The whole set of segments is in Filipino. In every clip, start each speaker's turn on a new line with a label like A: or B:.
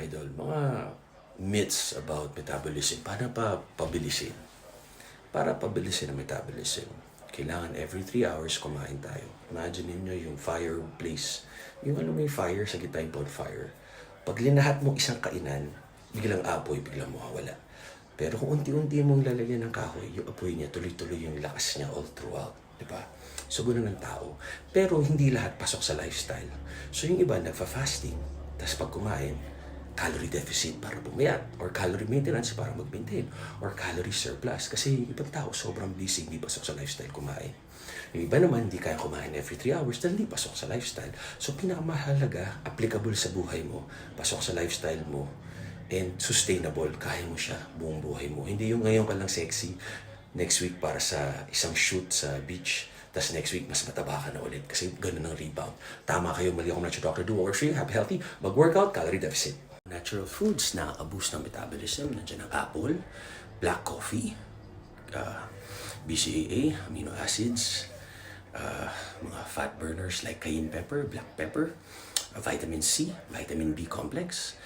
A: Idol, mga myths about metabolism. Paano pa pabilisin? Para pabilisin ang metabolism, kailangan every 3 hours kumain tayo. Imagine niyo yung fireplace. Yung mo yung fire sa gitna yung bonfire. Pag linahat mo isang kainan, biglang apoy, biglang mawawala. Pero kung unti-unti mong lalagyan ng kahoy, yung apoy niya, tuloy-tuloy yung lakas niya all throughout. Di ba? So, ganun ang tao. Pero hindi lahat pasok sa lifestyle. So, yung iba nagfa-fasting, tapos pag kumain, calorie deficit para pumayat, or calorie maintenance para mag-maintain, or calorie surplus. Kasi ibang tao sobrang busy, hindi pasok sa lifestyle kumain. Yung iba naman, hindi kaya kumain every 3 hours dahil hindi pasok sa lifestyle. So, pinakamahalaga, applicable sa buhay mo, pasok sa lifestyle mo, and sustainable, kaya mo siya buong buhay mo. Hindi yung ngayon ka lang sexy, next week para sa isang shoot sa beach, tapos next week mas mataba ka na ulit kasi ganun ang rebound. Tama kayo, mali ako natural doctor. Do what works for you, happy, healthy, mag-workout, calorie deficit. Natural foods na boost ng metabolism. Nandiyan ang apple, black coffee, uh, BCAA, amino acids, uh, mga fat burners like cayenne pepper, black pepper, uh, vitamin C, vitamin B complex,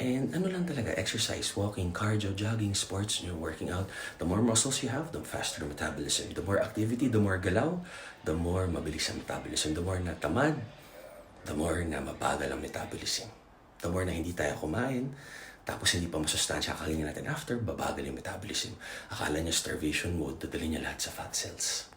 A: and ano lang talaga, exercise, walking, cardio, jogging, sports, you know, working out. The more muscles you have, the faster the metabolism. The more activity, the more galaw, the more mabilis ang metabolism. The more na tamad, the more na mabagal ang metabolism. The more na hindi tayo kumain, tapos hindi pa masustansya kakainin natin after, babagal yung metabolism. Akala niya starvation mode, dadali niya lahat sa fat cells.